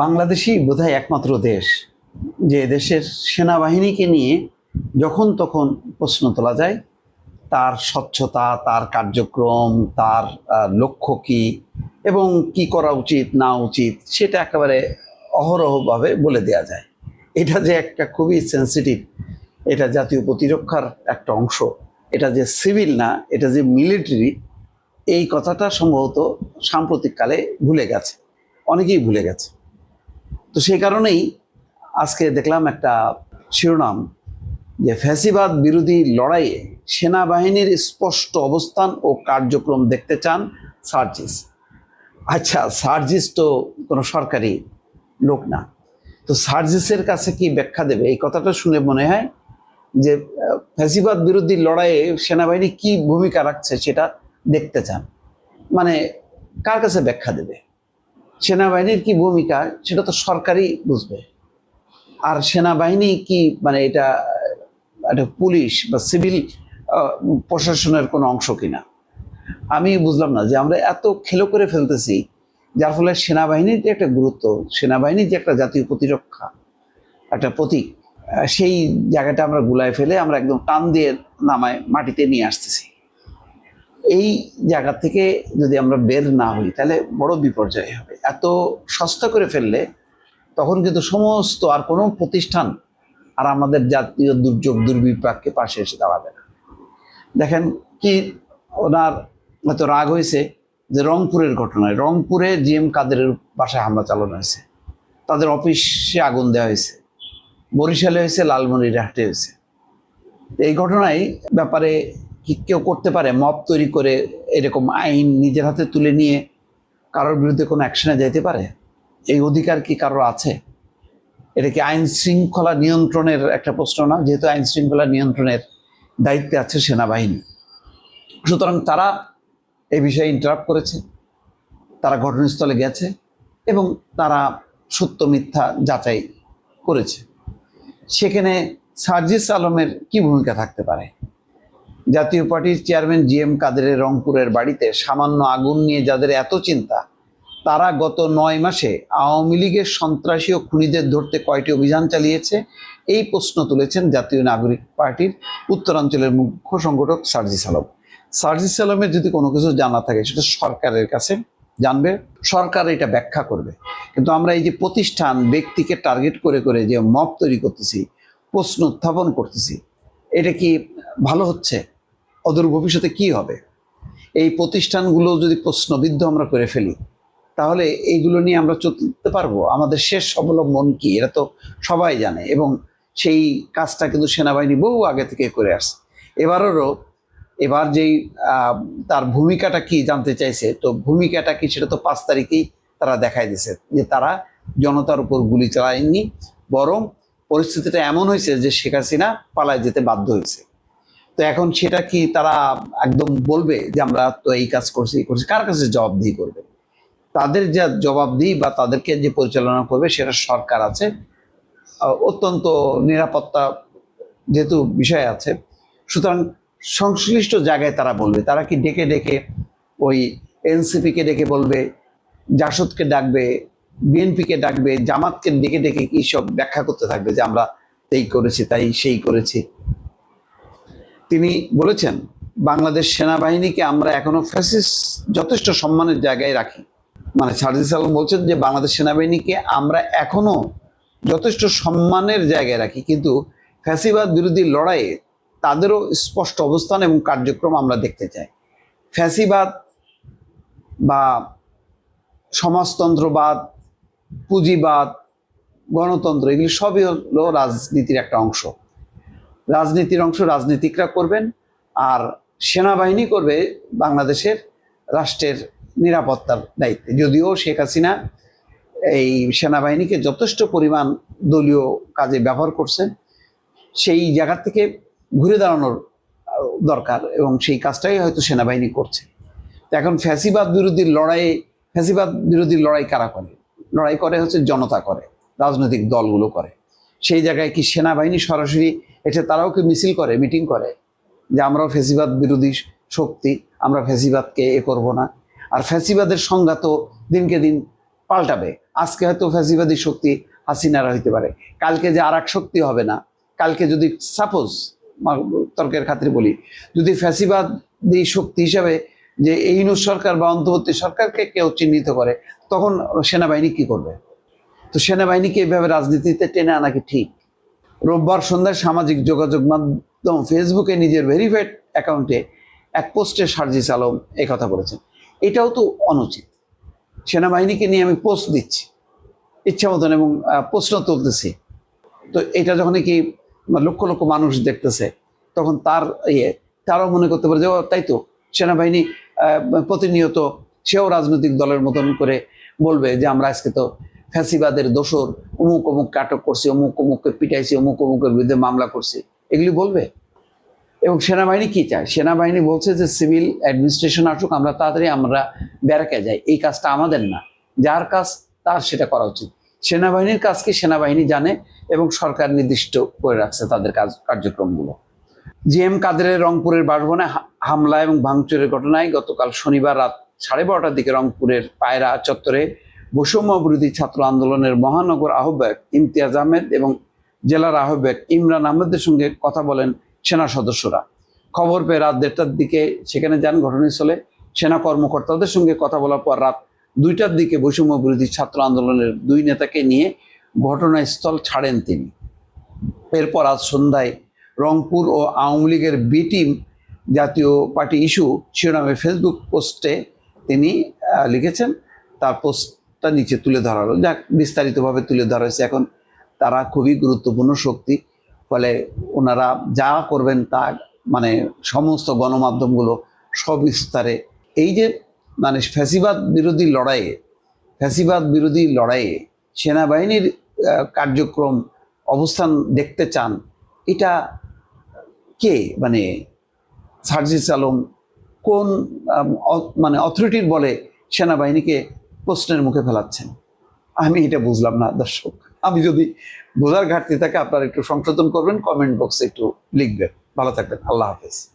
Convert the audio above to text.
বাংলাদেশই বোধহয় একমাত্র দেশ যে দেশের সেনাবাহিনীকে নিয়ে যখন তখন প্রশ্ন তোলা যায়, তার স্বচ্ছতা, তার কার্যক্রম, তার লক্ষ্য কি এবং কি করা উচিত, না উচিত, সেটা একেবারে অহরহভাবে বলে দেওয়া যায়। এটা যে একটা খুবই সেন্সিটিভ এটা জাতীয় প্রতিরক্ষার একটা অংশ, এটা যে সিভিল না, এটা যে মিলিটারি এই কথাটা সম্ভবত সাম্প্রতিককালে ভুলে গেছে। অনেকেই ভুলে গেছে। তো সেই কারণেই আজকে দেখলাম একটা শিরোনাম যে ফ্যাসিবাদ বিরোধী লড়াইয়ে সেনাবাহিনীর স্পষ্ট অবস্থান ও কার্যক্রম দেখতে চান সার্জিস। আচ্ছা সার্জিস তো কোনো সরকারি লোক না। তো সার্জিসের কাছে কি ব্যাখ্যা দেবে? এই কথাটা শুনে মনে হয় যে ফ্যাসিবাদ বিরোধী লড়াইয়ে সেনাবাহিনী কি ভূমিকা রাখছে সেটা দেখতে চান। মানে কার কাছে ব্যাখ্যা দেবে? সেনাবাহিনীর কি ভূমিকা সেটা তো সরকারই বুঝবে। আর সেনাবাহিনী কি মানে এটা একটা পুলিশ বা সিভিল প্রশাসনের কোনো অংশ কিনা? আমি বুঝলাম না যে আমরা এত খেলো করে ফেলতেছি, যার ফলে সেনাবাহিনীর যে একটা গুরুত্ব, সেনাবাহিনীর যে একটা জাতীয় প্রতিরক্ষা একটা প্রতীক সেই জায়গাটা আমরা গুলায় ফেলে আমরা একদম টান দিয়ে নামায়, মাটিতে নিয়ে আসতেছি। এই জায়গা থেকে যদি আমরা বের না হই, তাহলে বড় বিপর্যয় হবে। এত সস্তা করে ফেললে তখন কিন্তু সমস্ত আর কোনো প্রতিষ্ঠান আর আমাদের জাতীয় দুর্যোগ দুর্বিপাককে পাশে এসে দাঁড়াবে না। দেখেন কি ওনার হয়তো রাগ হয়েছে যে রংপুরের ঘটনায়। রংপুরে জিএম কাদেরের বাসায় হামলা চালানো হয়েছে। তাদের অফিসে আগুন দেওয়া হয়েছে। বরিশালে হয়েছে, লালমনিরহাটে হয়েছে। এই ঘটনায় ব্যাপারে কেউ করতে পারে? মব তৈরি করে এরকম আইন নিজের হাতে তুলে নিয়ে কারোর বিরুদ্ধে কোনো অ্যাকশনে যেতে পারে? এই অধিকার কি কারোর আছে? এটা কি আইন শৃঙ্খলা নিয়ন্ত্রণের একটা প্রশ্ন না? যেহেতু আইন শৃঙ্খলা নিয়ন্ত্রণের দায়িত্বে আছে সেনাবাহিনী। সুতরাং তারা এই বিষয়ে ইন্টারাপ্ট করেছে। তারা ঘটনাস্থলে গেছে এবং তারা সত্য মিথ্যা যাচাই করেছে। সেখানে সার্জিস আলমের কি ভূমিকা থাকতে পারে? জাতীয় পার্টির চেয়ারম্যান জি এম কাদেরের রংপুরের বাড়িতে সামান্য আগুন নিয়ে যাদের এত চিন্তা, তারা গত নয় মাসে আওয়ামী লীগের সন্ত্রাসী ও খুনিদের ধরতে কয়টি অভিযান চালিয়েছে, এই প্রশ্ন তুলেছেন জাতীয় নাগরিক পার্টির উত্তরাঞ্চলের মুখ্য সংগঠক সার্জিস আলম সার্জিস আলমের যদি কোনো কিছু জানা থাকে, সেটা সরকারের কাছে জানবে, সরকার এটা ব্যাখ্যা করবে। কিন্তু আমরা এই যে প্রতিষ্ঠান, ব্যক্তিকে টার্গেট করে করে যে মব তৈরি করতেছি, প্রশ্ন উত্থাপন করতেছি, এটা কি ভালো হচ্ছে? অদূর ভবিষ্যতে কি হবে? এই প্রতিষ্ঠানগুলো যদি প্রশ্নবিদ্ধ আমরা করে ফেলি, তাহলে এইগুলো নিয়ে আমরা চলতে পারব। আমাদের শেষ অবলম্বন কি? এটা তো সবাই জানে এবং সেই কাজটা কিন্তু সেনাবাহিনী বহু আগে থেকে করে আসছে। এবারেরও, এবার যেই তার ভূমিকাটা কি জানতে চাইছে, তো ভূমিকাটা কি সেটা তো পাঁচ তারিখেই তারা দেখাই দিছে যে তারা জনতার উপর গুলি চালায়নি, বরং পরিস্থিতিটা এমন হয়েছে যে শেখ হাসিনা পালায় যেতে বাধ্য হয়েছে। তো এখন সেটা কি তারা একদম বলবে যে আমরা তো এই কাজ করছি, এই করছি? কার কাছে জবাবদিহি করবে? তাদের যা জবাবদিহি বা তাদেরকে যে পরিচালনা করবে সেটা সরকার আছে। অত্যন্ত নিরাপত্তা যেহেতু বিষয় আছে। সুতরাং সংশ্লিষ্ট জায়গায় তারা বলবে। তারা কি ডেকে ডেকে ওই এনসিপিকে ডেকে বলবে, জাসদকে ডাকবে বিএনপিকে ডাকবে, জামাতকে ডেকে ডেকে কি সব ব্যাখ্যা করতে থাকবে যে আমরা এই করেছি, তাই সেই করেছি? তিনি বলেছেন, বাংলাদেশ সেনাবাহিনীকে আমরা এখনও ফ্যাসিস যথেষ্ট সম্মানের জায়গায় রাখি। মানে সার্জিস আলম বলছেন যে, বাংলাদেশ সেনাবাহিনীকে আমরা এখনও যথেষ্ট সম্মানের জায়গায় রাখি, কিন্তু ফ্যাসিবাদ বিরোধী লড়াইয়ে তাদেরও স্পষ্ট অবস্থান এবং কার্যক্রম আমরা দেখতে চাই। ফ্যাসিবাদ বা সমাজতন্ত্রবাদ, পুঁজিবাদ, গণতন্ত্র, এগুলি সবই হলো রাজনীতির একটা অংশ। রাজনীতির অংশ রাজনীতিকরা করবেন আর সেনাবাহিনী করবে বাংলাদেশের রাষ্ট্রের নিরাপত্তার দায়িত্বে। যদিও শেখ হাসিনা এই সেনাবাহিনীকে যথেষ্ট পরিমাণ দলীয় কাজে ব্যবহার করছেন, সেই জায়গা থেকে ঘুরে দাঁড়ানোর দরকার এবং সেই কাজটাই হয়তো সেনাবাহিনী করছে। তো এখন ফ্যাসিবাদ বিরোধী লড়াই ফ্যাসিবাদ বিরোধী লড়াই কারা করে? লড়াই করে হচ্ছে জনতা করে, রাজনৈতিক দলগুলো করে। সেই জায়গায় কি সেনাবাহিনী সরাসরি এটা তারাও কি মিছিল করে, মিটিং করে? যে আমরাও ফ্যাসিবাদ বিরোধী শক্তি, আমরা ফ্যাসিবাদকে এ করব না। আর ফ্যাসিবাদের সংজ্ঞা তো দিনকে দিন পাল্টাবে। আজকে হয়তো ফ্যাসিবাদী শক্তি হাসিনারা হইতে পারে। কালকে যে আর শক্তি হবে না, কালকে যদি সাপোজ তর্কের খাতিরে বলি, যদি ফ্যাসিবাদী শক্তি হিসাবে যে এই সরকার বা অন্তর্বর্তী সরকারকে কেউ চিহ্নিত করে, তখন সেনাবাহিনী কি করবে? তো সেনাবাহিনীকে এভাবে রাজনীতিতে টেনে আনা কি ঠিক? রোববার সন্ধ্যায় সামাজিক যোগাযোগ মাধ্যম ফেসবুকে নিজের ভেরিফাইড অ্যাকাউন্টে এক পোস্টে সার্জিস আলম কথা বলেছেন। এটাও তো অনুচিত। সেনাবাহিনীকে নিয়ে আমি পোস্ট দিচ্ছি ইচ্ছা মতন এবং প্রশ্ন তুলতেছি। তো এটা যখন কি লক্ষ লক্ষ মানুষ দেখতেছে তখন তার ইয়ে তারাও মনে করতে পারে যে ও, তাই তো সেনাবাহিনী প্রতিনিয়ত সেও রাজনৈতিক দলের মতন করে বলবে যে আমরা আজকে তো ফ্যাসিবাদের দোষর অমুক অমুককে আটক করছে, অমুক অমুককে পিটাইছি, অমুক অমুকের বিরুদ্ধে মামলা করছে। এগুলি বলবে? এবং সেনাবাহিনী কি চায়? সেনাবাহিনী বলছে যে সিভিল অ্যাডমিনিস্ট্রেশন আসুক, আমরা তাড়াতাড়ি আমরা ব্যারাকে যাই। এই কাজটা আমাদের না। যার কাজ, তার সেটা করা উচিত। সেনাবাহিনীর কাজকে সেনাবাহিনী জানে এবং সরকার নির্দিষ্ট করে রাখছে তাদের কাজ, কার্যক্রমগুলো। জি এম কাদেরের রংপুরের বাসভবনে হামলা এবং ভাঙচুরের ঘটনায় গতকাল শনিবার রাত সাড়ে বারোটার দিকে রংপুরের পায়রা চত্বরে বৈষম্য বিরোধী ছাত্র আন্দোলনের মহানগর আহ্বায়ক ইমতিয়াজ আহমেদ এবং জেলার আহ্বায়ক ইমরান আহমেদের সঙ্গে কথা বলেন সেনা সদস্যরা। খবর পেয়ে রাত দেড়টার দিকে সেখানে যান ঘটনাস্থলে সেনা কর্মকর্তাদের সঙ্গে কথা বলার পর রাত দুইটার দিকে বৈষম্য বিরোধী ছাত্র আন্দোলনের দুই নেতাকে নিয়ে ঘটনাস্থল ছাড়েন তিনি। এরপর আজ সন্ধ্যায় রংপুর ও আওয়ামী লীগের B team Jatiya party issue শিরোনামে ফেসবুক পোস্টে তিনি লিখেছেন, তার পোস্টটা নিচে তুলে ধরা হলো যাক, বিস্তারিতভাবে তুলে ধরা হয়েছে। এখন তারা খুবই গুরুত্বপূর্ণ শক্তি। ফলে ওনারা যা করবেন তা মানে সমস্ত গণমাধ্যমগুলো সবিস্তারে এই যে মানে ফ্যাসিবাদ বিরোধী লড়াইয়ে, ফ্যাসিবাদ বিরোধী লড়াইয়ে সেনাবাহিনীর কার্যক্রম অবস্থান দেখতে চান, এটা কে? মানে সার্জিস আলম কোন মানে অথরিটির বলে সেনাবাহিনীকে প্রশ্নের মুখে ফেলাচ্ছেন। আমি এটা বুঝলাম না, দর্শক। আমি যদি বোঝার ঘাটতি থাকে, আপনারা একটু সংশোধন করবেন কমেন্ট বক্সে একটু লিখবেন। ভালো থাকবেন, আল্লাহ হাফেজ।